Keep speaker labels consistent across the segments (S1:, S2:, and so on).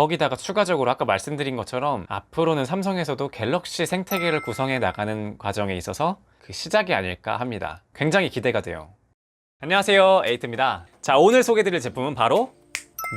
S1: 거기다가 추가적으로 아까 말씀드린 것처럼 앞으로는 삼성에서도 갤럭시 생태계를 구성해 나가는 과정에 있어서 그 시작이 아닐까 합니다. 굉장히 기대가 돼요. 안녕하세요. 에이트입니다. 자, 오늘 소개드릴 제품은 바로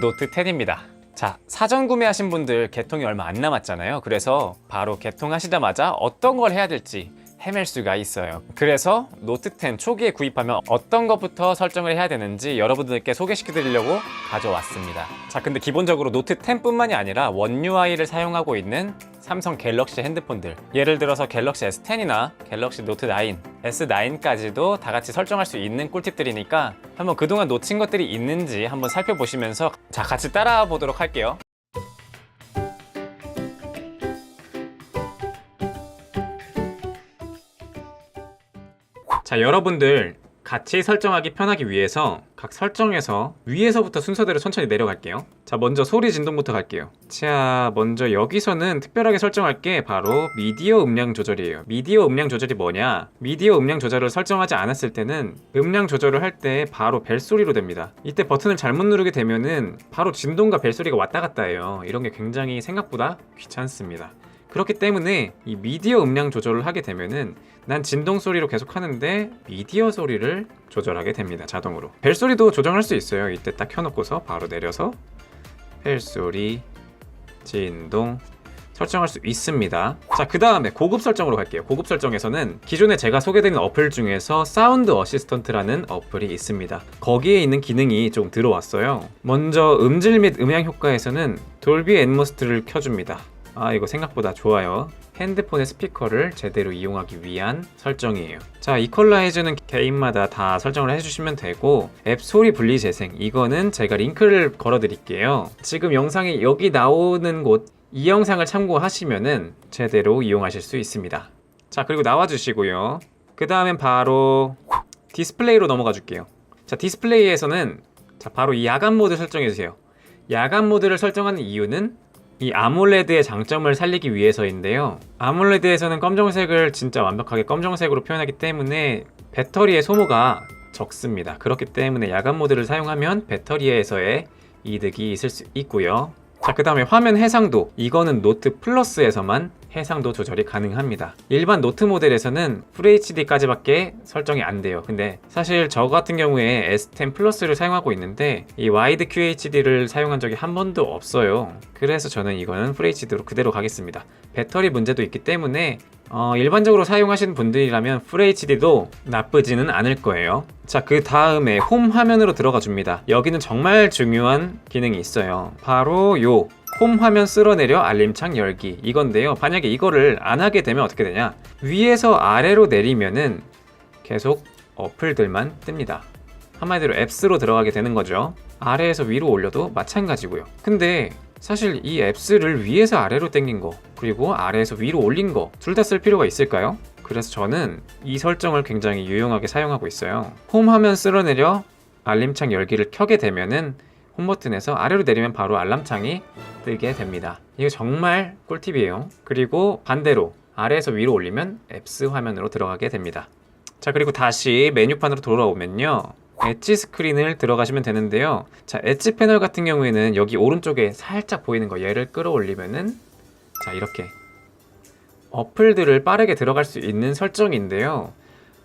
S1: 노트 10입니다. 자, 사전 구매하신 분들 개통이 얼마 안 남았잖아요. 그래서 바로 개통하시자마자 어떤 걸 해야 될지 헤맬 수가 있어요. 그래서 노트 10 초기에 구입하면 어떤 것부터 설정을 해야 되는지 여러분들께 소개시켜 드리려고 가져왔습니다. 자, 근데 기본적으로 노트 10 뿐만이 아니라 원 UI를 사용하고 있는 삼성 갤럭시 핸드폰들 예를 들어서 갤럭시 S10이나 갤럭시 노트 9, S9까지도 다 같이 설정할 수 있는 꿀팁들이니까 한번 그동안 놓친 것들이 있는지 한번 살펴보시면서 자 같이 따라와 보도록 할게요. 자 여러분들 같이 설정하기 편하기 위해서 각 설정에서 위에서부터 순서대로 천천히 내려갈게요. 자 먼저 소리 진동부터 갈게요. 자 먼저 여기서는 특별하게 설정할 게. 바로 미디어 음량 조절이에요. 미디어 음량 조절이 뭐냐? 미디어 음량 조절을 설정하지 않았을 때는 음량 조절을 할 때 바로 벨소리로 됩니다. 이때 버튼을 잘못 누르게 되면은 바로 진동과 벨소리가 왔다 갔다 해요. 이런 게 굉장히 생각보다 귀찮습니다 그렇기 때문에 이 미디어 음량 조절을 하게 되면은 난 진동 소리로 계속 하는데 미디어 소리를 조절하게 됩니다 자동으로. 벨 소리도 조정할 수 있어요. 이때 딱 켜놓고서 바로 내려서 벨 소리 진동 설정할 수 있습니다. 자 그 다음에 고급 설정으로 갈게요. 고급 설정에서는 기존에 제가 소개드린 어플 중에서 사운드 어시스턴트라는 어플이 있습니다. 거기에 있는 기능이 좀 들어왔어요. 먼저 음질 및 음향 효과에서는 돌비 앤모스트를 켜줍니다 아 이거 생각보다 좋아요. 핸드폰의 스피커를 제대로 이용하기 위한 설정이에요. 자 이퀄라이저는 개인마다 다 설정을 해주시면 되고 앱 소리 분리 재생 이거는 제가 링크를 걸어 드릴게요. 지금 영상에 여기 나오는 곳 이 영상을 참고하시면은 제대로 이용하실 수 있습니다. 자 그리고 나와 주시고요. 그 다음엔 바로 디스플레이로 넘어가 줄게요. 자 디스플레이에서는 자 바로 이 야간 모드 설정해 주세요. 야간 모드를 설정하는 이유는 이 아몰레드의 장점을 살리기 위해서인데요. 아몰레드에서는 검정색을 진짜 완벽하게 검정색으로 표현하기 때문에 배터리의 소모가 적습니다. 그렇기 때문에 야간 모드를 사용하면 배터리에서의 이득이 있을 수 있고요. 자, 그 다음에 화면 해상도. 이거는 노트 플러스에서만 해상도 조절이 가능합니다. 일반 노트 모델에서는 FHD까지밖에 설정이 안 돼요. 근데 사실 저 같은 경우에 S10 플러스를 사용하고 있는데 이 와이드 QHD를 사용한 적이 한 번도 없어요. 그래서 저는 이거는 FHD로 그대로 가겠습니다. 배터리 문제도 있기 때문에 어, 일반적으로 사용하시는 분들이라면 FHD도 나쁘지는 않을 거예요. 자, 그 다음에 홈 화면으로 들어가 줍니다. 여기는 정말 중요한 기능이 있어요. 바로 요. 홈 화면 쓸어내려 알림창 열기 이건데요. 만약에 이거를 안 하게 되면 어떻게 되냐? 위에서 아래로 내리면은 계속 어플들만 뜹니다. 한마디로 앱스로 들어가게 되는 거죠. 아래에서 위로 올려도 마찬가지고요. 근데 사실 이 앱스를 위에서 아래로 당긴 거 그리고 아래에서 위로 올린 거 둘 다 쓸 필요가 있을까요? 그래서 저는 이 설정을 굉장히 유용하게 사용하고 있어요. 홈 화면 쓸어내려 알림창 열기를 켜게 되면은 홈 버튼에서 아래로 내리면 바로 알람창이 뜨게 됩니다. 이거 정말 꿀팁이에요. 그리고 반대로 아래에서 위로 올리면 앱스 화면으로 들어가게 됩니다. 자 그리고 다시 메뉴판으로 돌아오면요. 엣지 스크린을 들어가시면 되는데요. 자, 엣지 패널 같은 경우에는 여기 오른쪽에 살짝 보이는 거 얘를 끌어올리면은 자, 이렇게 어플들을 빠르게 들어갈 수 있는 설정인데요.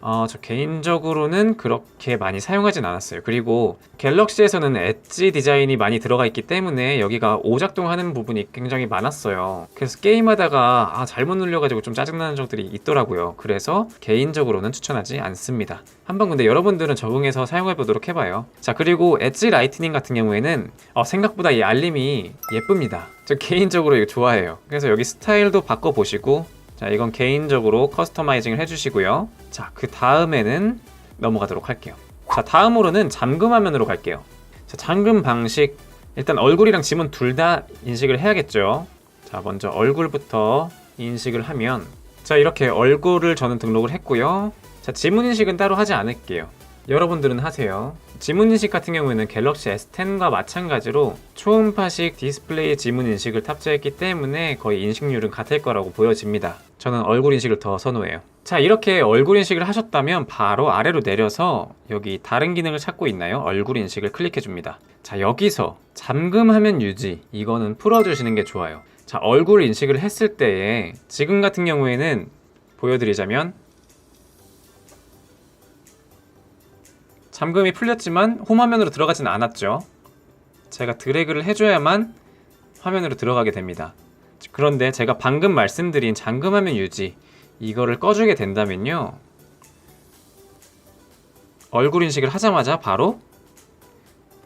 S1: 어, 저 개인적으로는 그렇게 많이 사용하진 않았어요. 그리고 갤럭시에서는 엣지 디자인이 많이 들어가 있기 때문에 여기가 오작동하는 부분이 굉장히 많았어요. 그래서 게임하다가 아, 잘못 눌려가지고 좀 짜증나는 적들이 있더라고요. 그래서 개인적으로는 추천하지 않습니다. 한번 근데 여러분들은 적응해서 사용해 보도록 해봐요. 자, 그리고 엣지 라이트닝 같은 경우에는 어, 생각보다 이 알림이 예쁩니다. 저 개인적으로 이거 좋아해요. 그래서 여기 스타일도 바꿔보시고 자, 이건 개인적으로 커스터마이징을 해주시고요. 자, 그 다음에는 넘어가도록 할게요. 자, 다음으로는 잠금 화면으로 갈게요. 자, 잠금 방식. 일단 얼굴이랑 지문 둘 다 인식을 해야겠죠. 자, 먼저 얼굴부터 인식을 하면 자, 이렇게 얼굴을 저는 등록을 했고요. 자, 지문 인식은 따로 하지 않을게요. 여러분들은 하세요. 지문 인식 같은 경우에는 갤럭시 S10과 마찬가지로 초음파식 디스플레이 지문 인식을 탑재했기 때문에 거의 인식률은 같을 거라고 보여집니다. 저는 얼굴 인식을 더 선호해요. 자 이렇게 얼굴 인식을 하셨다면 바로 아래로 내려서 여기 다른 기능을 찾고 있나요? 얼굴 인식을 클릭해 줍니다. 자 여기서 잠금 화면 유지 이거는 풀어 주시는 게 좋아요. 자 얼굴 인식을 했을 때에 지금 같은 경우에는 보여드리자면 잠금이 풀렸지만 홈 화면으로 들어가진 않았죠. 제가 드래그를 해줘야만 화면으로 들어가게 됩니다. 그런데 제가 방금 말씀드린 잠금 화면 유지 이거를 꺼주게 된다면요. 얼굴 인식을 하자마자 바로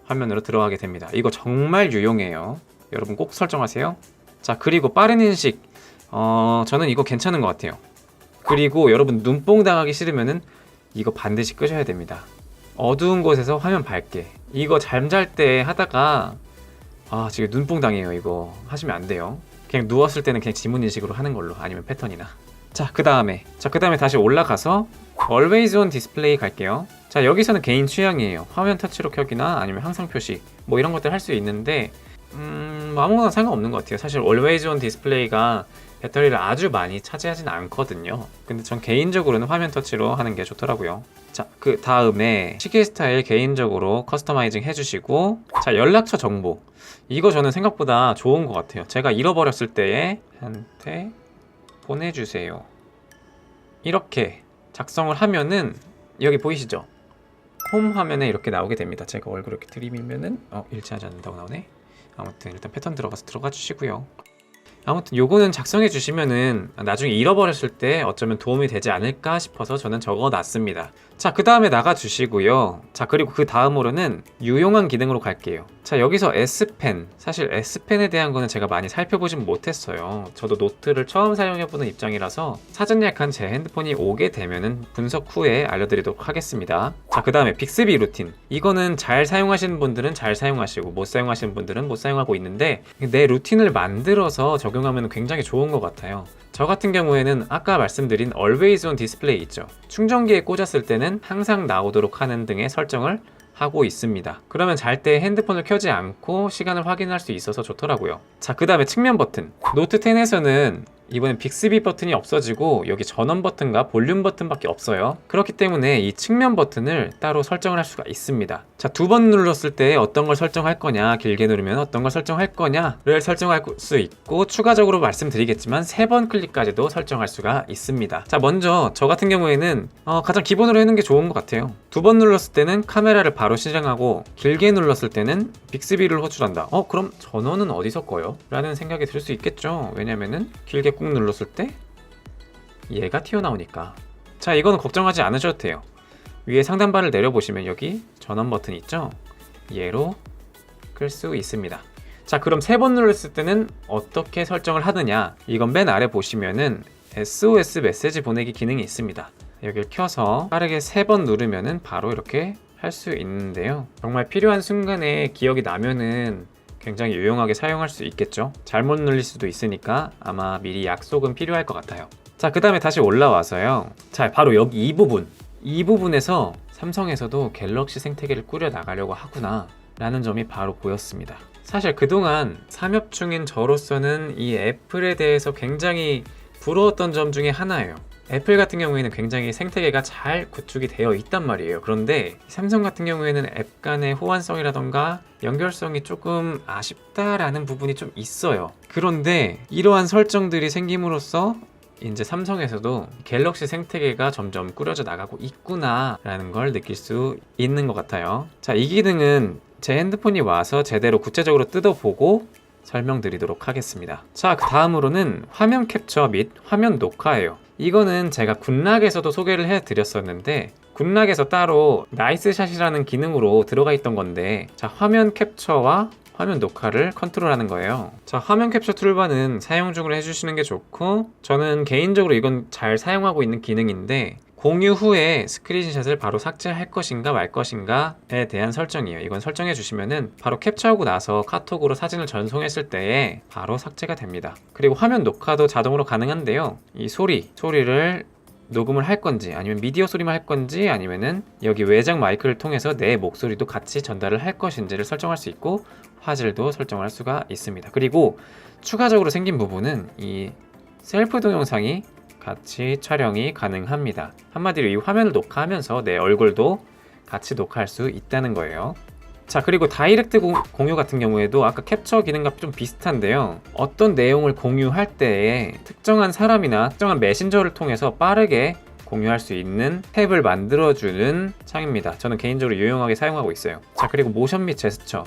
S1: 화면으로 들어가게 됩니다. 이거 정말 유용해요. 여러분 꼭 설정하세요. 자, 그리고 빠른 인식. 어, 저는 이거 괜찮은 것 같아요. 그리고 여러분 눈뽕 당하기 싫으면은 이거 반드시 끄셔야 됩니다. 어두운 곳에서 화면 밝게. 이거 잠잘 때 하다가 아, 지금 눈뽕 당해요. 이거 하시면 안 돼요. 그냥 누웠을 때는 그냥 지문 인식으로 하는 걸로 아니면 패턴이나. 자, 그 다음에 자, 그 다음에 다시 올라가서 Always on Display 갈게요. 자, 여기서는 개인 취향이에요. 화면 터치로 켜기나 아니면 항상 표시 뭐 이런 것들 할 수 있는데 음, 뭐 아무거나 상관없는 것 같아요. 사실 Always on Display가 배터리를 아주 많이 차지하진 않거든요. 근데 전 개인적으로는 화면 터치로 하는 게 좋더라고요. 자, 그 다음에 시계 스타일 개인적으로 커스터마이징 해주시고, 자, 연락처 정보. 이거 저는 생각보다 좋은 것 같아요. 제가 잃어버렸을 때에 한테 보내주세요. 이렇게 작성을 하면은 여기 보이시죠? 홈 화면에 이렇게 나오게 됩니다. 제가 얼굴 이렇게 들이밀면은 어 일치하지 않는다고 나오네. 아무튼 일단 패턴 들어가서 들어가 주시고요. 아무튼 요거는 작성해 주시면은 나중에 잃어버렸을 때 어쩌면 도움이 되지 않을까 싶어서 저는 적어 놨습니다. 자, 그 다음에 나가 주시고요. 자, 그리고 그 다음으로는 유용한 기능으로 갈게요. 자, 여기서 S펜. 사실 S펜에 대한 거는 제가 많이 살펴보진 못했어요. 저도 노트를 처음 사용해보는 입장이라서 사전 예약한 제 핸드폰이 오게 되면은 분석 후에 알려드리도록 하겠습니다. 자, 그 다음에 빅스비 루틴. 이거는 잘 사용하시는 분들은 잘 사용하시고 못 사용하시는 분들은 못 사용하고 있는데 내 루틴을 만들어서 적용하면 굉장히 좋은 것 같아요. 저 같은 경우에는 아까 말씀드린 Always on Display 있죠. 충전기에 꽂았을 때는 항상 나오도록 하는 등의 설정을 하고 있습니다. 그러면 잘 때 핸드폰을 켜지 않고 시간을 확인할 수 있어서 좋더라고요. 자, 그 다음에 측면 버튼. 노트 10에서는 이번엔 빅스비 버튼이 없어지고 여기 전원 버튼과 볼륨 버튼밖에 없어요. 그렇기 때문에 이 측면 버튼을 따로 설정을 할 수가 있습니다. 자, 두 번 눌렀을 때 어떤 걸 설정할 거냐, 길게 누르면 어떤 걸 설정할 거냐를 설정할 수 있고 추가적으로 말씀드리겠지만 세 번 클릭까지도 설정할 수가 있습니다. 자, 먼저 저 같은 경우에는 어, 가장 기본으로 해놓은 게 좋은 것 같아요. 두 번 눌렀을 때는 카메라를 바로 실행하고 길게 눌렀을 때는 빅스비를 호출한다. 어, 그럼 전원은 어디서 꺼요? 라는 생각이 들 수 있겠죠. 왜냐면은 길게 꾹 눌렀을 때 얘가 튀어나오니까. 자, 이거는 걱정하지 않으셔도 돼요. 위에 상단바를 내려보시면 여기 전원 버튼 있죠? 얘로 끌 수 있습니다. 자, 그럼 세 번 눌렀을 때는 어떻게 설정을 하느냐? 이건 맨 아래 보시면은 SOS 메시지 보내기 기능이 있습니다. 여기를 켜서 빠르게 세 번 누르면은 바로 이렇게 할 수 있는데요. 정말 필요한 순간에 기억이 나면은 굉장히 유용하게 사용할 수 있겠죠. 잘못 눌릴 수도 있으니까 아마 미리 약속은 필요할 것 같아요. 자, 그 다음에 다시 올라와서요. 자, 바로 여기 이 부분. 이 부분에서 삼성에서도 갤럭시 생태계를 꾸려 나가려고 하구나. 라는 점이 바로 보였습니다. 사실 그동안 삼엽충인 저로서는 이 애플에 대해서 굉장히 부러웠던 점 중에 하나예요. 애플 같은 경우에는 굉장히 생태계가 잘 구축이 되어 있단 말이에요. 그런데 삼성 같은 경우에는 앱 간의 호환성이라던가 연결성이 조금 아쉽다라는 부분이 좀 있어요. 그런데 이러한 설정들이 생김으로써 이제 삼성에서도 갤럭시 생태계가 점점 꾸려져 나가고 있구나라는 걸 느낄 수 있는 것 같아요. 자, 이 기능은 제 핸드폰이 와서 제대로 구체적으로 뜯어보고 설명드리도록 하겠습니다. 자, 그 다음으로는 화면 캡처 및 화면 녹화예요. 이거는 제가 굿락에서도 소개를 해드렸었는데 굿락에서 따로 나이스샷이라는 기능으로 들어가 있던 건데 자 화면 캡처와 화면 녹화를 컨트롤하는 거예요. 자, 화면 캡처 툴바는 사용 중으로 해주시는 게 좋고, 저는 개인적으로 이건 잘 사용하고 있는 기능인데, 공유 후에 스크린샷을 바로 삭제할 것인가 말 것인가에 대한 설정이에요. 이건 설정해 주시면은 바로 캡처하고 나서 카톡으로 사진을 전송했을 때에 바로 삭제가 됩니다. 그리고 화면 녹화도 자동으로 가능한데요. 이 소리, 소리를 녹음을 할 건지 아니면 미디어 소리만 할 건지 아니면은 여기 외장 마이크를 통해서 내 목소리도 같이 전달을 할 것인지를 설정할 수 있고 화질도 설정할 수가 있습니다. 그리고 추가적으로 생긴 부분은 이 셀프 동영상이 같이 촬영이 가능합니다. 한마디로 이 화면을 녹화하면서 내 얼굴도 같이 녹화할 수 있다는 거예요. 자 그리고 다이렉트 공, 공유 같은 경우에도 아까 캡처 기능과 좀 비슷한데요 어떤 내용을 공유할 때에 특정한 사람이나 특정한 메신저를 통해서 빠르게 공유할 수 있는 탭을 만들어주는 창입니다 저는 개인적으로 유용하게 사용하고 있어요 자 그리고 모션 및 제스처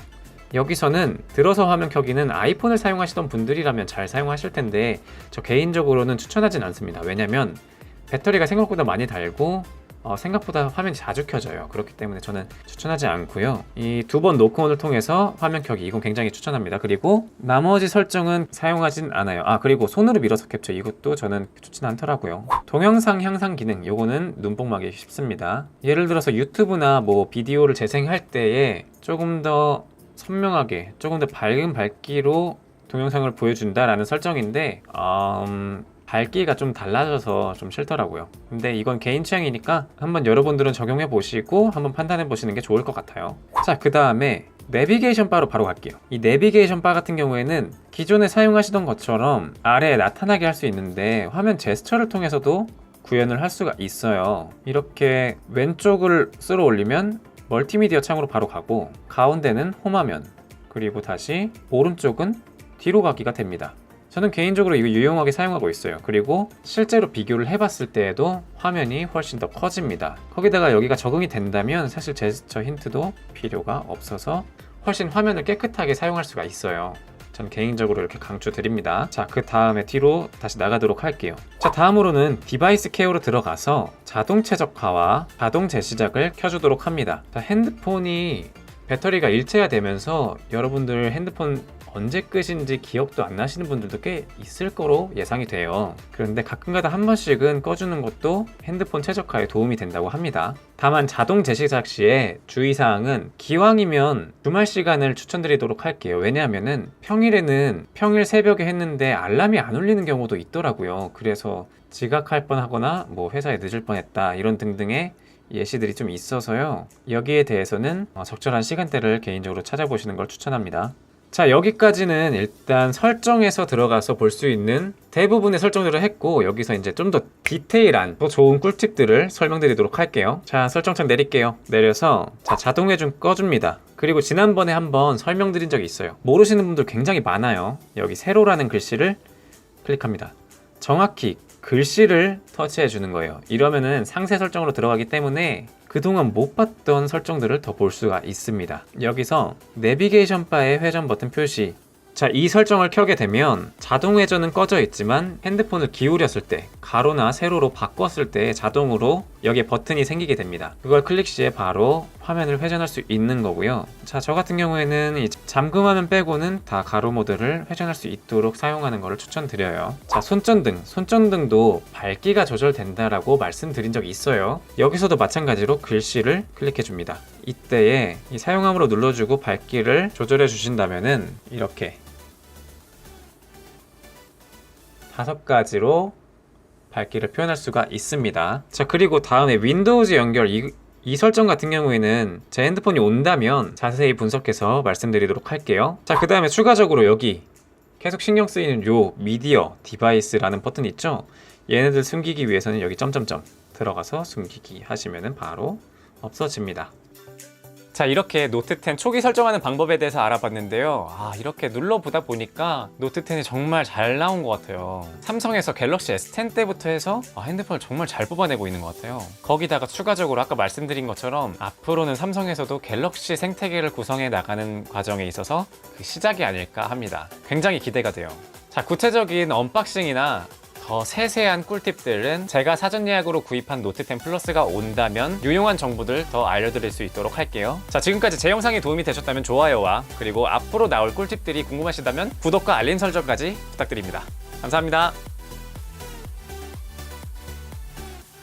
S1: 여기서는 들어서 화면 켜기는 아이폰을 사용하시던 분들이라면 잘 사용하실 텐데 저 개인적으로는 추천하진 않습니다 왜냐면 배터리가 생각보다 많이 달고 어, 생각보다 화면이 자주 켜져요. 그렇기 때문에 저는 추천하지 않고요. 이 두 번 노크온을 통해서 화면 켜기 이건 굉장히 추천합니다. 그리고 나머지 설정은 사용하진 않아요. 아 그리고 손으로 밀어서 캡처 이것도 저는 좋진 않더라고요. 동영상 향상 기능 요거는 눈뽕막이 쉽습니다. 예를 들어서 유튜브나 뭐 비디오를 재생할 때에 조금 더 선명하게 조금 더 밝은 밝기로 동영상을 보여준다라는 설정인데 음, 밝기가 좀 달라져서 좀 싫더라고요. 근데 이건 개인 취향이니까 한번 여러분들은 적용해 보시고 한번 판단해 보시는 게 좋을 것 같아요. 자, 그 다음에 내비게이션 바로 바로 갈게요. 이 내비게이션 바 같은 경우에는 기존에 사용하시던 것처럼 아래에 나타나게 할 수 있는데 화면 제스처를 통해서도 구현을 할 수가 있어요. 이렇게 왼쪽을 쓸어 올리면 멀티미디어 창으로 바로 가고 가운데는 홈화면 그리고 다시 오른쪽은 뒤로 가기가 됩니다. 저는 개인적으로 이거 유용하게 사용하고 있어요. 그리고 실제로 비교를 해봤을 때에도 화면이 훨씬 더 커집니다. 거기다가 여기가 적응이 된다면 사실 제스처 힌트도 필요가 없어서 훨씬 화면을 깨끗하게 사용할 수가 있어요. 전 개인적으로 이렇게 강추드립니다. 자, 그 다음에 뒤로 다시 나가도록 할게요. 자, 다음으로는 디바이스 케어로 들어가서 자동 최적화와 자동 재시작을 켜주도록 합니다. 자, 핸드폰이 배터리가 일체가 되면서 여러분들 핸드폰 언제 끄신지 기억도 안 나시는 분들도 꽤 있을 거로 예상이 돼요. 그런데 가끔가다 한 번씩은 꺼주는 것도 핸드폰 최적화에 도움이 된다고 합니다. 다만 자동 재시작 시에 주의사항은 기왕이면 주말 시간을 추천드리도록 할게요. 왜냐하면은 평일에는 평일 새벽에 했는데 알람이 안 울리는 경우도 있더라고요. 그래서 지각할 뻔하거나 뭐 회사에 늦을 뻔했다 이런 등등의 예시들이 좀 있어서요. 여기에 대해서는 어, 적절한 시간대를 개인적으로 찾아보시는 걸 추천합니다. 자 여기까지는 일단 설정에서 들어가서 볼 수 있는 대부분의 설정들을 했고 여기서 이제 좀 더 디테일한 더 좋은 꿀팁들을 설명드리도록 할게요. 자 설정창 내릴게요. 내려서 자 자동회전 꺼줍니다. 그리고 지난번에 한번 설명드린 적이 있어요. 모르시는 분들 굉장히 많아요. 여기 세로라는 글씨를 클릭합니다. 정확히 글씨를 터치해 주는 거예요. 이러면은 상세 설정으로 들어가기 때문에 그동안 못 봤던 설정들을 더 볼 수가 있습니다. 여기서 내비게이션 바의 회전 버튼 표시 자, 이 설정을 켜게 되면 자동 회전은 꺼져 있지만 핸드폰을 기울였을 때 가로나 세로로 바꿨을 때 자동으로 여기에 버튼이 생기게 됩니다. 그걸 클릭 시에 바로 화면을 회전할 수 있는 거고요. 자, 저 같은 경우에는 이 잠금 화면 빼고는 다 가로 모드를 회전할 수 있도록 사용하는 것을 추천드려요. 자, 손전등. 손전등도 밝기가 조절된다라고 말씀드린 적이 있어요. 여기서도 마찬가지로 글씨를 클릭해 줍니다. 이때에 이 사용함으로 눌러주고 밝기를 조절해 주신다면은 이렇게 다섯 가지로 밝기를 표현할 수가 있습니다. 자, 그리고 다음에 윈도우즈 연결 이, 이 설정 같은 경우에는 제 핸드폰이 온다면 자세히 분석해서 말씀드리도록 할게요. 자, 그 다음에 추가적으로 여기 계속 신경 쓰이는 요 미디어 디바이스라는 버튼 있죠? 얘네들 숨기기 위해서는 여기 점점점 들어가서 숨기기 하시면은 바로 없어집니다. 자 이렇게 노트 10 초기 설정하는 방법에 대해서 알아봤는데요. 아 이렇게 눌러보다 보니까 노트 10이 정말 잘 나온 것 같아요. 삼성에서 갤럭시 S10 때부터 해서 아, 핸드폰을 정말 잘 뽑아내고 있는 것 같아요. 거기다가 추가적으로 아까 말씀드린 것처럼 앞으로는 삼성에서도 갤럭시 생태계를 구성해 나가는 과정에 있어서 그 시작이 아닐까 합니다. 굉장히 기대가 돼요. 자 구체적인 언박싱이나 더 세세한 꿀팁들은 제가 사전 예약으로 구입한 노트 10 플러스가 온다면 유용한 정보들 더 알려드릴 수 있도록 할게요. 자, 지금까지 제 영상이 도움이 되셨다면 좋아요와 그리고 앞으로 나올 꿀팁들이 궁금하시다면 구독과 알림 설정까지 부탁드립니다. 감사합니다.